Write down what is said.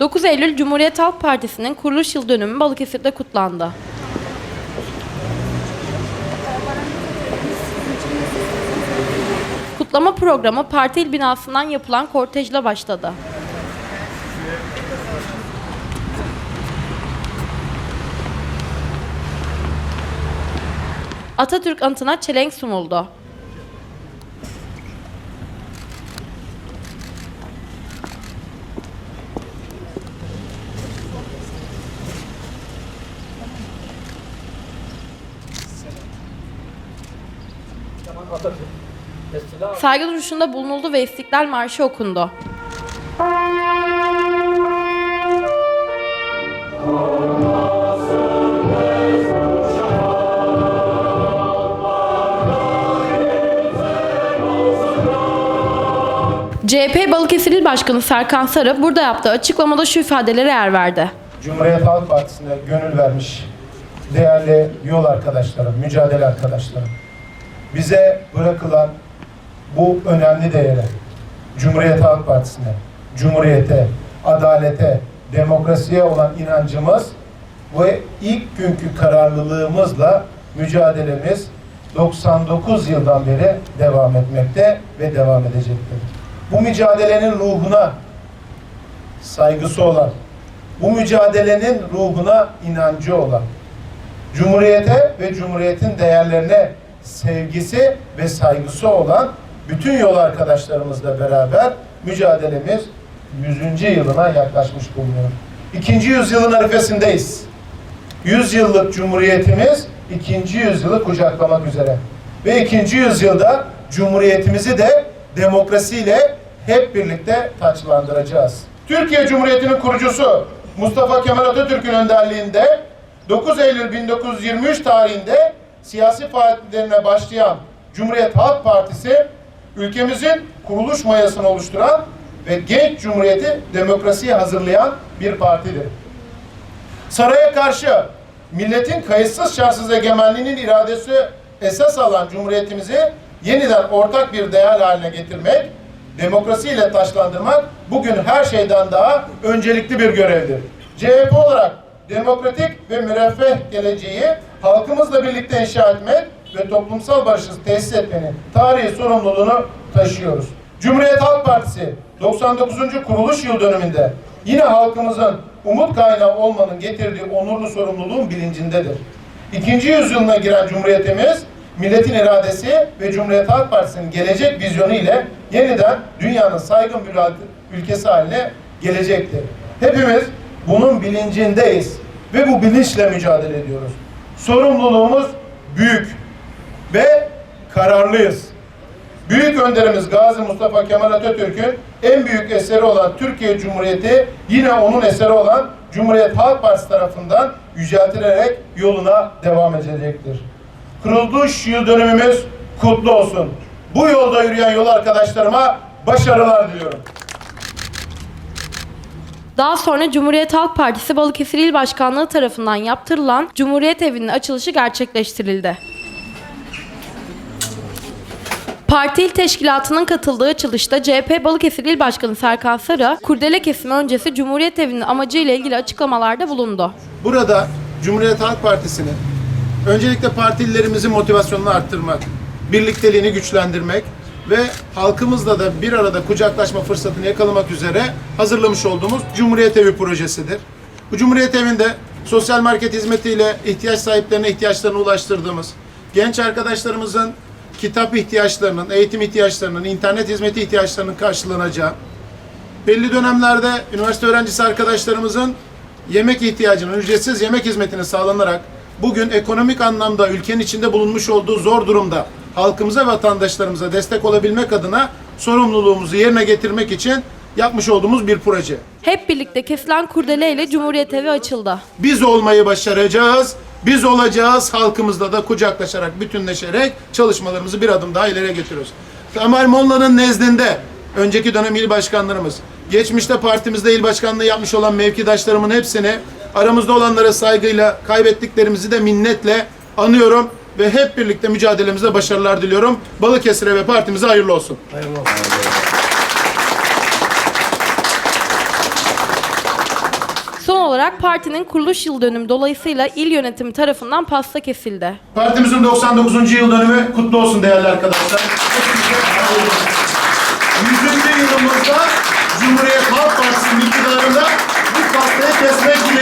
9 Eylül Cumhuriyet Halk Partisi'nin kuruluş yıl dönümü Balıkesir'de kutlandı. Kutlama programı parti il binasından yapılan kortejle başladı. Atatürk anıtına çelenk sunuldu. Saygı duruşunda bulunuldu ve İstiklal Marşı okundu. CHP Balıkesir İl Başkanı Serkan Sarı burada yaptığı açıklamada şu ifadelere yer verdi. Cumhuriyet Halk Partisi'ne gönül vermiş değerli yol arkadaşlarım, mücadele arkadaşlarım. Bize bırakılan bu önemli değere, Cumhuriyet Halk Partisi'ne, Cumhuriyete, adalete, demokrasiye olan inancımız ve ilk günkü kararlılığımızla mücadelemiz 99 yıldan beri devam etmekte ve devam edecektir. Bu mücadelenin ruhuna saygısı olan, bu mücadelenin ruhuna inancı olan, Cumhuriyete ve Cumhuriyet'in değerlerine sevgisi ve saygısı olan bütün yol arkadaşlarımızla beraber mücadelemiz 100. yılına yaklaşmış bulunuyor. İkinci yüzyılın arifesindeyiz. 100 yıllık Cumhuriyetimiz ikinci yüzyılı kucaklamak üzere. Ve ikinci yüzyılda Cumhuriyetimizi de demokrasiyle hep birlikte taçlandıracağız. Türkiye Cumhuriyeti'nin kurucusu Mustafa Kemal Atatürk'ün önderliğinde 9 Eylül 1923 tarihinde siyasi faaliyetlerine başlayan Cumhuriyet Halk Partisi ülkemizin kuruluş mayasını oluşturan ve genç cumhuriyeti demokrasiye hazırlayan bir partidir. Saraya karşı milletin kayıtsız şartsız egemenliğinin iradesi esas alan cumhuriyetimizi yeniden ortak bir değer haline getirmek, demokrasiyle taşlandırmak bugün her şeyden daha öncelikli bir görevdir. CHP olarak demokratik ve müreffeh geleceği halkımızla birlikte inşa etmek ve toplumsal barışı tesis etmenin tarihi sorumluluğunu taşıyoruz. Cumhuriyet Halk Partisi 99. kuruluş yıl dönümünde yine halkımızın umut kaynağı olmanın getirdiği onurlu sorumluluğun bilincindedir. İkinci yüzyılına giren Cumhuriyetimiz, milletin iradesi ve Cumhuriyet Halk Partisi'nin gelecek vizyonu ile yeniden dünyanın saygın bir ülkesi haline gelecektir. Hepimiz bunun bilincindeyiz ve bu bilinçle mücadele ediyoruz. Sorumluluğumuz büyük ve kararlıyız. Büyük önderimiz Gazi Mustafa Kemal Atatürk'ün en büyük eseri olan Türkiye Cumhuriyeti yine onun eseri olan Cumhuriyet Halk Partisi tarafından yüceltilerek yoluna devam edecektir. Kuruluş yıl dönümümüz kutlu olsun. Bu yolda yürüyen yol arkadaşlarıma başarılar diliyorum. Daha sonra Cumhuriyet Halk Partisi Balıkesir İl Başkanlığı tarafından yaptırılan Cumhuriyet Evi'nin açılışı gerçekleştirildi. Parti il teşkilatının katıldığı açılışta CHP Balıkesir İl Başkanı Serkan Sarı, kurdele kesimi öncesi Cumhuriyet Evi'nin amacıyla ilgili açıklamalarda bulundu. Burada Cumhuriyet Halk Partisi'nin öncelikle partililerimizin motivasyonunu arttırmak, birlikteliğini güçlendirmek ve halkımızla da bir arada kucaklaşma fırsatını yakalamak üzere hazırlamış olduğumuz Cumhuriyet Evi projesidir. Bu Cumhuriyet Evi'nde sosyal market hizmetiyle ihtiyaç sahiplerine ihtiyaçlarını ulaştırdığımız, genç arkadaşlarımızın kitap ihtiyaçlarının, eğitim ihtiyaçlarının, internet hizmeti ihtiyaçlarının karşılanacağı, belli dönemlerde üniversite öğrencisi arkadaşlarımızın yemek ihtiyacının, ücretsiz yemek hizmetini sağlanarak bugün ekonomik anlamda ülkenin içinde bulunmuş olduğu zor durumda halkımıza, vatandaşlarımıza destek olabilmek adına sorumluluğumuzu yerine getirmek için yapmış olduğumuz bir proje. Hep birlikte kesilen kurdele ile Cumhuriyet Evi açıldı. Biz olmayı başaracağız. Biz olacağız. Halkımızla da kucaklaşarak, bütünleşerek çalışmalarımızı bir adım daha ileriye getiriyoruz. Kemal Molla'nın nezdinde önceki dönem il başkanlarımız, geçmişte partimizde il başkanlığı yapmış olan mevkidaşlarımın hepsini aramızda olanlara saygıyla, kaybettiklerimizi de minnetle anıyorum ve hep birlikte mücadelemizde başarılar diliyorum. Balıkesir'e ve partimize hayırlı olsun. Son olarak partinin kuruluş yıl dönümü dolayısıyla il yönetimi tarafından pasta kesildi. Partimizin 99. yıl dönümü kutlu olsun değerli arkadaşlar. 100. yılımızda Cumhuriyet Halk Partisi'nin iktidarında bu pastayı kesmek dileğiyle.